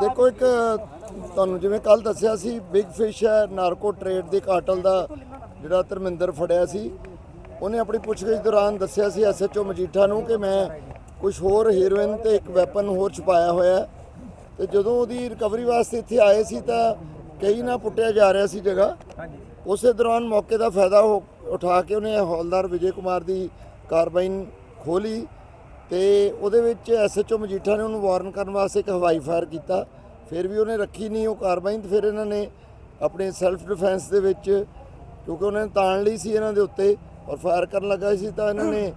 ਦੇਖੋ ਇੱਕ, ਤੁਹਾਨੂੰ ਜਿਵੇਂ ਕੱਲ ਦੱਸਿਆ ਸੀ ਬਿਗ ਫਿਸ਼ ਹੈ ਨਾਰਕੋ ਟ੍ਰੇਡ ਦੇ ਕਾਟਲ ਦਾ ਜਿਹੜਾ ਧਰਮਿੰਦਰ ਫੜਿਆ ਸੀ। ਉਹਨੇ ਆਪਣੀ ਪੁੱਛਗਿੱਛ ਦੌਰਾਨ ਦੱਸਿਆ ਸੀ ਐਸਐਚਓ ਮਜੀਠਾ ਨੂੰ ਕਿ ਮੈਂ ਕੁਝ ਹੋਰ ਹੀਰੋਇਨ ਤੇ ਇੱਕ ਵੈਪਨ ਹੋਰ ਛੁਪਾਇਆ ਹੋਇਆ ਤੇ ਜਦੋਂ ਉਹਦੀ ਰਿਕਵਰੀ ਵਾਸਤੇ ਇੱਥੇ ਆਏ ਸੀ ਤਾਂ ਕਈ ਨਾ ਪੁੱਟਿਆ ਜਾ ਰਿਹਾ ਸੀ ਜਗ੍ਹਾ। ਉਸੇ ਦੌਰਾਨ ਮੌਕੇ ਦਾ ਫਾਇਦਾ ਉਠਾ ਕੇ ਉਹਨੇ ਹੌਲਦਾਰ ਵਿਜੇ ਕੁਮਾਰ ਦੀ ਕਾਰਬਾਈਨ ਖੋਲੀ ਤੇ ਉਹਦੇ ਵਿੱਚ ਐਸਐਚਓ ਮਜੀਠਾ ਨੇ ਉਹਨੂੰ ਵਾਰਨ ਕਰਨ ਵਾਸਤੇ ਇੱਕ ਹਵਾਈ ਫਾਇਰ ਕੀਤਾ। ਫਿਰ ਵੀ ਉਹਨੇ ਰੱਖੀ ਨਹੀਂ ਉਹ ਕਾਰਬਾਈਨ ਤੇ ਫਿਰ ਇਹਨਾਂ ਨੇ ਆਪਣੇ ਸੈਲਫ ਡਿਫੈਂਸ ਦੇ ਵਿੱਚ ਕਿਉਂਕਿ ਉਹਨਾਂ ਨੇ ਤਾਣ ਲਈ ਸੀ ਇਹਨਾਂ ਦੇ ਉੱਤੇ ਔਰ ਫਾਇਰ ਕਰਨ ਲੱਗਾ ਸੀ ਤਾਂ ਇਹਨਾਂ ਨੇ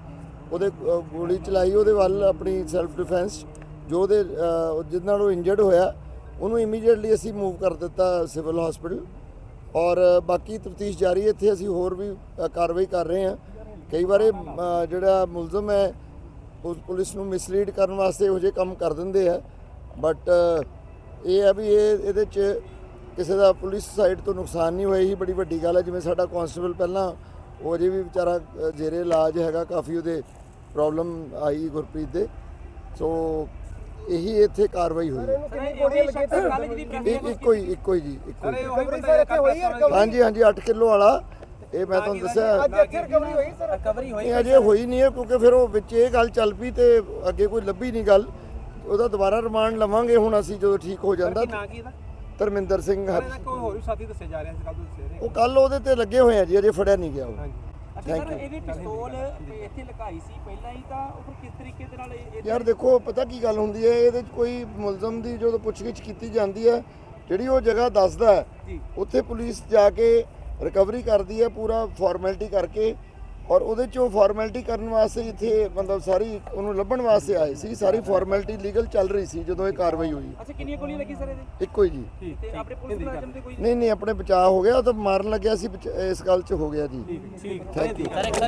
ਉਹਦੇ ਗੋਲੀ ਚਲਾਈ ਉਹਦੇ ਵੱਲ ਆਪਣੀ ਸੈਲਫ ਡਿਫੈਂਸ ਜੋ ਉਹਦੇ ਜਿਹਦੇ ਨਾਲ ਉਹ ਇੰਜਰਡ ਹੋਇਆ ਉਹਨੂੰ ਇਮੀਡੀਏਟਲੀ ਅਸੀਂ ਮੂਵ ਕਰ ਦਿੱਤਾ ਸਿਵਲ ਹਸਪੀਟਲ ਔਰ ਬਾਕੀ ਤਫਤੀਸ਼ ਜਾਰੀ ਹੈ ਇੱਥੇ ਅਸੀਂ ਹੋਰ ਵੀ ਕਾਰਵਾਈ ਕਰ ਰਹੇ ਹਾਂ। ਕਈ ਵਾਰ ਅ, ਜਿਹੜਾ ਮੁਲਜ਼ਮ ਹੈ ਉਸ ਪੁਲਿਸ ਨੂੰ ਮਿਸਲੀਡ ਕਰਨ ਵਾਸਤੇ ਇਹੋ ਜਿਹੇ ਕੰਮ ਕਰ ਦਿੰਦੇ ਆ। ਬਟ ਇਹ ਹੈ ਵੀ ਇਹ ਇਹਦੇ ਚ ਕਿਸੇ ਦਾ ਪੁਲਿਸ ਸਾਈਡ ਤੋਂ ਨੁਕਸਾਨ ਨਹੀਂ ਹੋਇਆ। ਹੀ ਬੜੀ ਵੱਡੀ ਗੱਲ ਹੈ ਜਿਵੇਂ ਸਾਡਾ ਕਾਂਸਟੇਬਲ ਪਹਿਲਾਂ ਉਹ ਅਜੇ ਵੀ ਵਿਚਾਰਾ ਜੇਰੇ ਇਲਾਜ ਹੈਗਾ ਕਾਫੀ ਉਹਦੇ ਪ੍ਰੋਬਲਮ ਆਈ ਗੁਰਪ੍ਰੀਤ ਦੇ। ਸੋ ਇਹੀ ਇੱਥੇ ਕਾਰਵਾਈ ਹੋਈ ਹੈ। ਇੱਕ- ਇੱਕੋ ਹੀ ਇੱਕੋ ਹੀ ਜੀ ਇੱਕੋ ਹੀ। ਹਾਂਜੀ ਹਾਂਜੀ 8 ਕਿਲੋ ਵਾਲਾ। ਇਹ ਮੈਂ ਤੁਹਾਨੂੰ ਦੱਸਿਆ। ਰਿਕਵਰੀ ਹੋਈ ਇਹ ਅਜੇ ਹੋਈ ਨਹੀਂ ਹੈ ਕਿਉਂਕਿ ਫਿਰ ਉਹ ਵਿੱਚ ਇਹ ਗੱਲ ਚੱਲ ਪਈ ਤੇ ਅੱਗੇ ਕੋਈ ਲੱਭੀ ਨਹੀਂ ਗੱਲ। ਉਹਦਾ ਦੁਬਾਰਾ ਰਿਮਾਂਡ ਲਵਾਂਗੇ ਹੁਣ ਅਸੀਂ ਜਦੋਂ ਠੀਕ ਹੋ ਜਾਂਦਾ। ਨਾ ਕੀ ਇਹਦਾ? ਧਰਮਿੰਦਰ ਸਿੰਘ ਕੋਈ ਹੋਰ ਵੀ ਸਾਥੀ ਦੱਸੇ ਜਾ ਰਿਹਾ ਸੀ ਕੱਲ ਤੋਂ ਦੱਸੇ ਰਹੇ। ਉਹ ਕੱਲ ਉਹਦੇ ਤੇ ਲੱਗੇ ਹੋਏ ਆ ਜੀ ਅਜੇ ਫੜਿਆ ਨਹੀਂ ਗਿਆ ਉਹ। ਹਾਂਜੀ। ਅੱਛਾ ਸਰ ਇਹਦੀ ਪਿਸਤੌਲ ਇੱਥੇ ਲਗਾਈ ਸੀ ਪਹਿਲਾਂ ਹੀ ਤਾਂ ਉਹ ਫਿਰ ਕਿਸ ਤਰੀਕੇ ਦੇ ਨਾਲ ਇਹ ਇਹ- ਯਾਰ ਦੇਖੋ ਪਤਾ ਕੀ ਗੱਲ ਹੁੰਦੀ ਹੈ ਇਹਦੇ ਚ ਕੋਈ ਮੁਲਜ਼ਮ ਦੀ ਜਦੋਂ ਪੁੱਛਗਿੱਛ ਕੀਤੀ ਜਾਂਦੀ ਹੈ ਜਿਹੜੀ ਉਹ ਜਗ੍ਹਾ ਦੱਸਦਾ ਹੈ। ਉੱਥੇ ਪੁਲਿਸ ਜਾ ਕੇ ਰਿਕਵਰੀ ਕਰਦੀ ਹੈ ਪੂਰਾ ਫਾਰਮੈਲਿਟੀ ਕਰਕੇ ਔਰ ਉਹਦੇ ਚੋਂ ਫਾਰਮੈਲਿਟੀ ਕਰਨ ਵਾਸਤੇ ਇੱਥੇ ਮਤਲਬ ਸਾਰੀ ਉਹਨੂੰ ਲੱਭਣ ਵਾਸਤੇ ਆਏ ਸੀ ਸਾਰੀ ਫਾਰਮੈਲਿਟੀ ਲੀਗਲ ਚੱਲ ਰਹੀ ਸੀ ਜਦੋਂ ਇਹ ਕਾਰਵਾਈ ਹੋਈ। ਅੱਛਾ ਕਿੰਨੀਆਂ ਗੋਲੀਆਂ ਲੱਗੀ ਸਰ ਇਹਦੇ? ਇੱਕੋ ਹੀ ਜੀ। ਤੇ ਆਪਣੇ ਪੁਲਿਸ ਮੁਲਾਜ਼ਮ ਤੇ ਕੋਈ ਨਹੀਂ ਨਹੀਂ ਆਪਣੇ ਬਚਾਅ ਹੋ ਗਿਆ ਉਹ ਤਾਂ ਮਾਰਨ ਲੱਗਿਆ ਸੀ ਬਚ- ਇਸ ਗੱਲ 'ਚ ਹੋ ਗਿਆ ਜੀ। ਠੀਕ ਥੈਂਕ ਯੂ